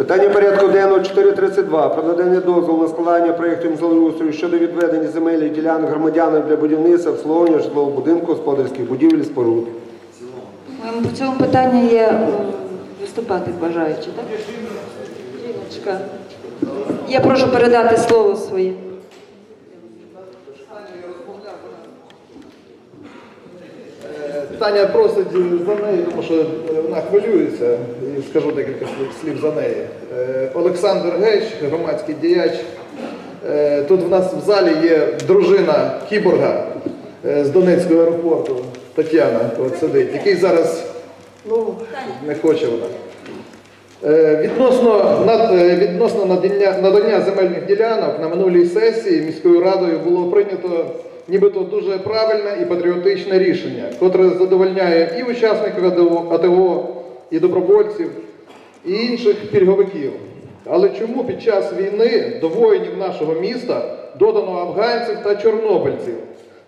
Питання порядку денного 4.32 про надання дозволу на складання проєктів землеустрою щодо відведення земель і ділянок громадянам для будівництва обслуговування житлового будинку, господарських будівель споруд. У цьому питанні є виступати бажаючі, так? Я прошу передати слово своє. Таня просить за неї, тому що е, вона хвилюється, і скажу декілька слів- за неї. Е, Олександр Геч, громадський діяч. Е, Тут в нас в залі є дружина кіборга з Донецького аеропорту, Тетяна, от сидить, який зараз ну, не хоче вона. Відносно, над, відносно надання, надання земельних ділянок на минулій сесії міською радою було прийнято нібито дуже правильне і патріотичне рішення, котре задовольняє і учасників АТО, і добровольців, і інших пільговиків. Але чому під час війни до воїнів нашого міста додано афганців та чорнобильців?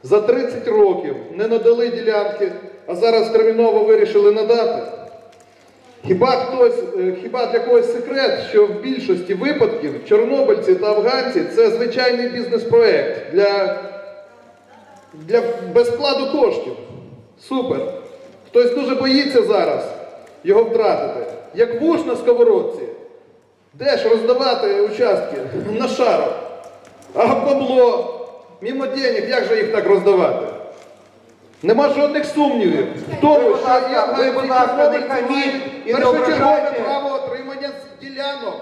За 30 років не надали ділянки, а зараз терміново вирішили надати. Хіба хтось, е, хіба для когось секрет, що в більшості випадків чорнобильці та афганці це звичайний бізнес-проект для, для без вкладу коштів. Супер. Хтось дуже боїться зараз його втратити. Як вуш на сковородці. Де ж роздавати участки на шарах? А бабло, мімо денег, як же їх так роздавати? Нема жодних сумнівів в тому, що я ображайте. право отримання ділянок.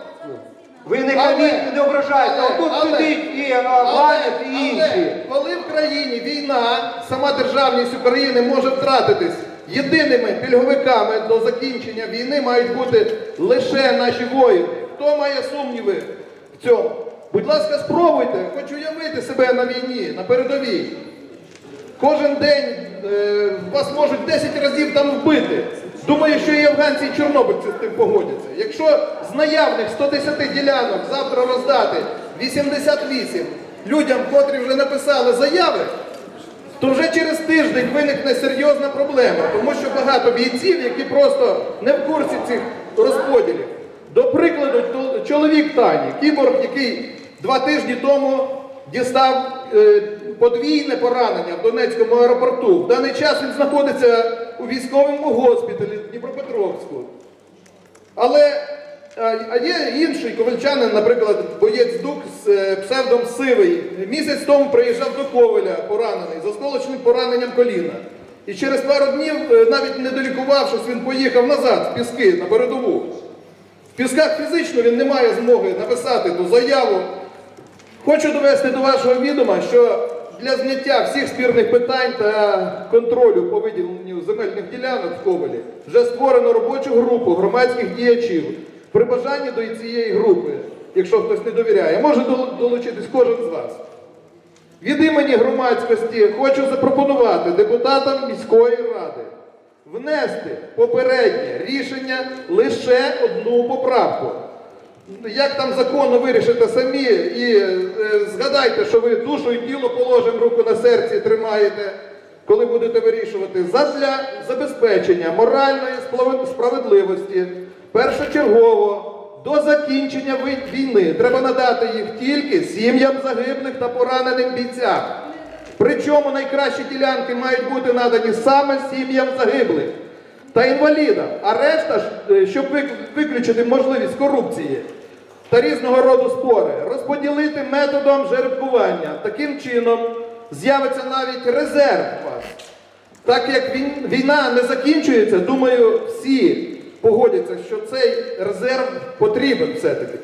Ви не хаміть не ображайте, а тут сидить і Ваня, і інші. коли в країні війна, сама державність України може втратитись. Єдиними пільговиками до закінчення війни мають бути лише наші воїни. Хто має сумніви в цьому? Будь ласка, спробуйте, хоч уявити себе на війні, на передовій. Кожен день е, вас можуть 10 разів там вбити. Думаю, що і афганці, і чорнобильці з тим погодяться. Якщо з наявних 110 ділянок завтра роздати 88 людям, котрі вже написали заяви, то вже через тиждень виникне серйозна проблема, тому що багато бійців, які просто не в курсі цих розподілів. До прикладу, чоловік Тані, кіборг, який два тижні тому дістав е, подвійне поранення в Донецькому аеропорту. В даний час він знаходиться у військовому госпіталі Дніпропетровську. Але а, а є інший ковальчанин, наприклад, боєць Дук з е, псевдом Сивий. Місяць тому приїжджав до Ковеля поранений з осколочним пораненням коліна. І через пару днів, е, навіть не долікувавшись, він поїхав назад в піски на передову. В пісках фізично він не має змоги написати ту заяву. Хочу довести до вашого відома, що для зняття всіх спірних питань та контролю по виділенню земельних ділянок в Ковелі вже створено робочу групу громадських діячів. При бажанні до цієї групи, якщо хтось не довіряє, може долучитись кожен з вас. Від імені громадськості хочу запропонувати депутатам міської ради внести попереднє рішення лише одну поправку. Як там законно вирішите самі і е, згадайте, що ви душу і тіло положим, руку на серці тримаєте, коли будете вирішувати, задля забезпечення моральної справедливості першочергово до закінчення війни треба надати їх тільки сім'ям загиблих та пораненим бійцям. Причому найкращі ділянки мають бути надані саме сім'ям загиблих та інвалідам, а решта, е, щоб виключити можливість корупції та різного роду спори, розподілити методом жеребкування. Таким чином з'явиться навіть резерв вас. Так як війна не закінчується, думаю, всі погодяться, що цей резерв потрібен все-таки.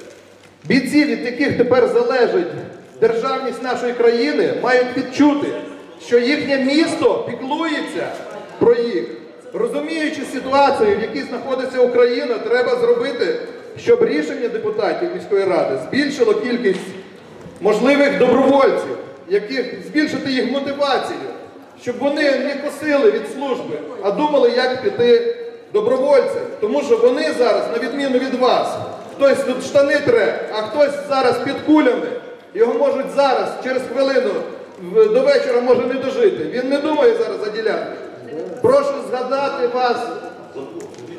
Бійці, від яких тепер залежить державність нашої країни, мають відчути, що їхнє місто піклується про їх. Розуміючи ситуацію, в якій знаходиться Україна, треба зробити, щоб рішення депутатів міської ради збільшило кількість можливих добровольців, яких збільшити їх мотивацію, щоб вони не косили від служби, а думали, як піти добровольцем. Тому що вони зараз, на відміну від вас, хтось тут штани тре, а хтось зараз під кулями. Його можуть зараз, через хвилину, до вечора може не дожити. Він не думає зараз за ділянки. Прошу згадати вас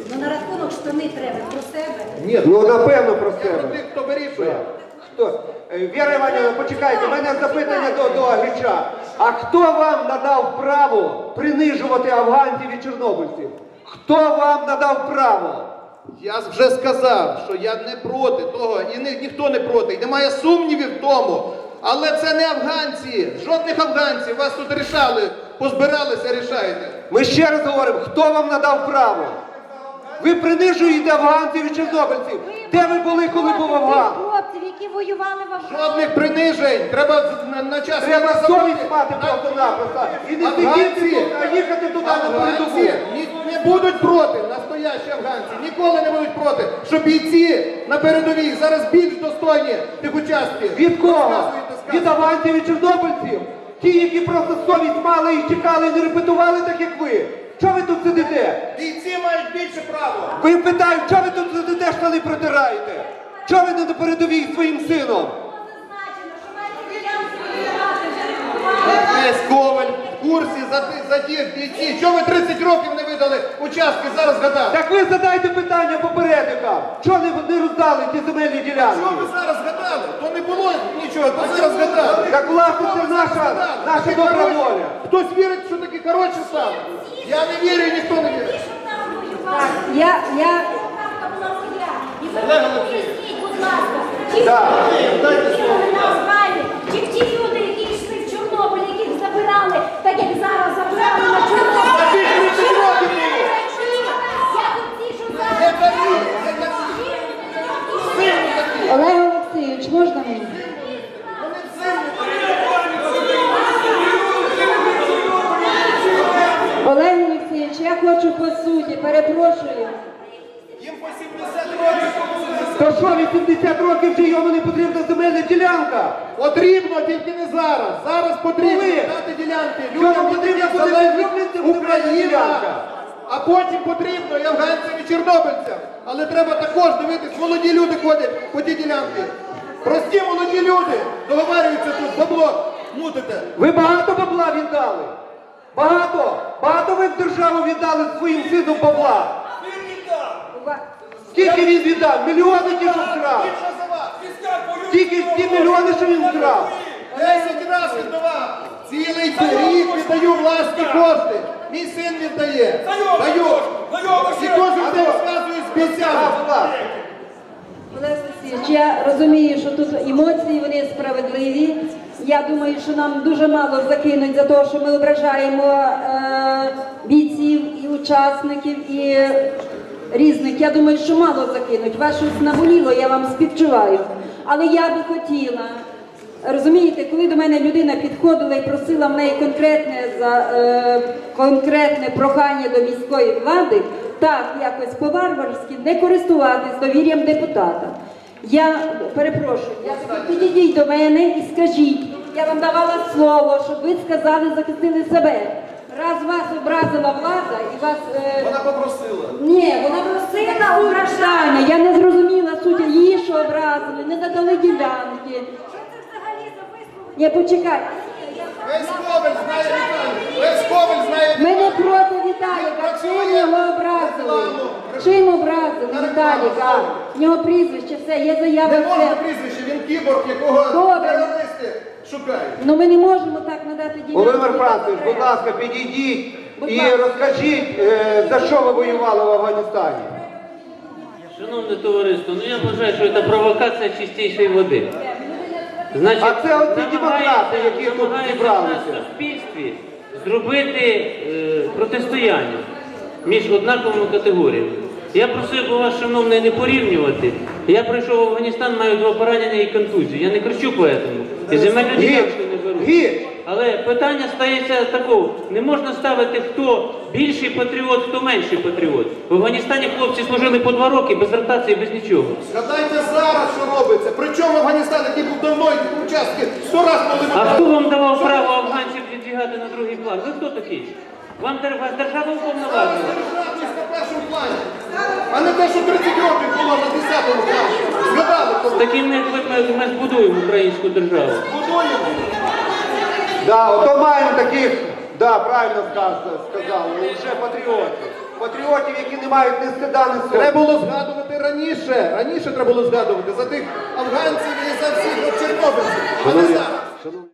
Ну на рахунок штани треба про себе. Ні, Ну, напевно, про я про себе. тих, хто вирішує. Хто? Е, Віра Іванівна, почекайте, у мене запитання до, до Агріча. А хто вам надав право принижувати афганців і чорнобильців? Хто вам надав право? Я вже сказав, що я не проти того, і ні, ніхто не проти, і немає сумнівів в тому. Але це не афганці, жодних афганців. Вас тут рішали, позбиралися, рішаєте. Ми ще раз говоримо, хто вам надав право? Ви принижуєте афганців і чорнобильців. Де ви були, коли був Афган? хлопців, які воювали в Афгані. Жодних принижень. Треба з- на, на час Треба совість мати просто-напросто. І не сидіти тут, а їхати туди на афганці передову. ні- не будуть проти, настоящі афганці, ніколи не будуть проти, що бійці на передовій зараз більш достойні тих участків. Від кого? Розказуєте. Від афганців і чорнобильців? Ті, які просто совість мали і чекали, і не репетували так, як ви. Чого ви тут сидите? Бійці мають більше права. Ви питають, чого ви тут сидите, штани протираєте? Чого ви не на передовій своїм сином? Весь Коваль в курсі за, за тих бійців. Чого ви 30 років не видали участки, зараз згадав? Так ви задайте питання попередникам. Чого не, не роздали ті земельні ділянки? Що ви зараз згадали? То не було нічого, то зараз згадали. Так власне це наша, наша добра воля. Хтось вірить, що такі коротше стали? Я не вірю, і ніхто не вірить. Так, я, я... І ви будь ласка, чи ті люди, які йшли в Чорнобиль, яких забирали, так як зараз забирали на Чорнобиль. Та більше 30 років було. Я тут ті, що зараз... Не кажу, не кажу. Сильні такі. Олег Олексійович, можна мені? Вони сильні. Олег Олексійович, я хочу по суті, перепрошую. Їм по 70 років. То що, 80 років не потрібна земельна ділянка? Потрібно, тільки не зараз. Зараз потрібно Коли? дати ділянки. Людям виключиться земельна Україна. ділянка? А потім потрібно і афганцям, і чорнобильцям. Але треба також дивитись, молоді люди ходять по ті ділянки. Прості молоді люди договарюються тут, бабло мутите. Ви багато бабла віддали? Багато? Багато ви в державу віддали своїм сином бабла? Скільки він віддав? Мільйони ті, що вкрав? Тільки ті мільйони, що він вкрав. Десять разів віддавав. Цілий рік віддаю власні кошти. Мій син віддає. Даю. І кожен день сказую з. Олег Олексійович, я розумію, що тут емоції вони справедливі. Я думаю, що нам дуже мало закинуть за те, що ми ображаємо е, бійців і учасників і різних. Я думаю, що мало закинуть. Вас щось наболіло, я вам співчуваю. Але я би хотіла. Розумієте, коли до мене людина підходила і просила в неї конкретне за е, конкретне прохання до міської влади, так якось по-варварськи не користуватись довір'ям депутата. Я перепрошую, я таки підійдіть до мене і скажіть, я вам давала слово, щоб ви сказали, захистили себе. Раз вас образила влада і вас. Е... Вона попросила. Ні, вона просила ображання. Я не зрозуміла суті її, що образили, не надали ділянки. Що це взагалі за вислови? Ні, почекай. Весь Коваль знає Віталій. Весь Коваль знає Ми не проти Віталіка. Чим його образили? Чим образили Віталіка? В нього прізвище, все, є заява. Не можна прізвище, він кіборг, якого терористи шукають. Ну ми не можемо так надати ділянку. Володимир Францович, будь ласка, підійдіть Будь і ласка. розкажіть, е, за що ви воювали в Афганістані. Шановне товариство, ну я вважаю, що це провокація чистішої води. Значить, А це оці демократи, які тут зібралися. в суспільстві зробити е, протистояння між однаковими категоріями. Я просив би вас, шановне, не порівнювати. Я прийшов в Афганістан, маю два поранення і контузію. Я не кричу по этому. І земельну Гіч, ділянку не беру. Але питання стається такого: не можна ставити, хто більший патріот, хто менший патріот. В Афганістані хлопці служили по два роки без ротації, без нічого. Згадайте зараз, що робиться. Причому Афганістан, який був давно, і ті участки, сто раз коли А хто вам давав право афганців відбігати на другий план? Ви хто такий? Вам держава уповноважила? державність на першому плані. А не те, що 30 років було на 10-му плані. Згадали, З таким як ми, ми збудуємо українську державу. будуємо. Да, ото маємо таких, да, правильно сказ- сказали, вже патріотів. Патріотів, які не мають ні стида, ні совісті. Треба було згадувати раніше. Раніше треба було згадувати за тих афганців і за всіх чорнобильців. А не зараз. шановні-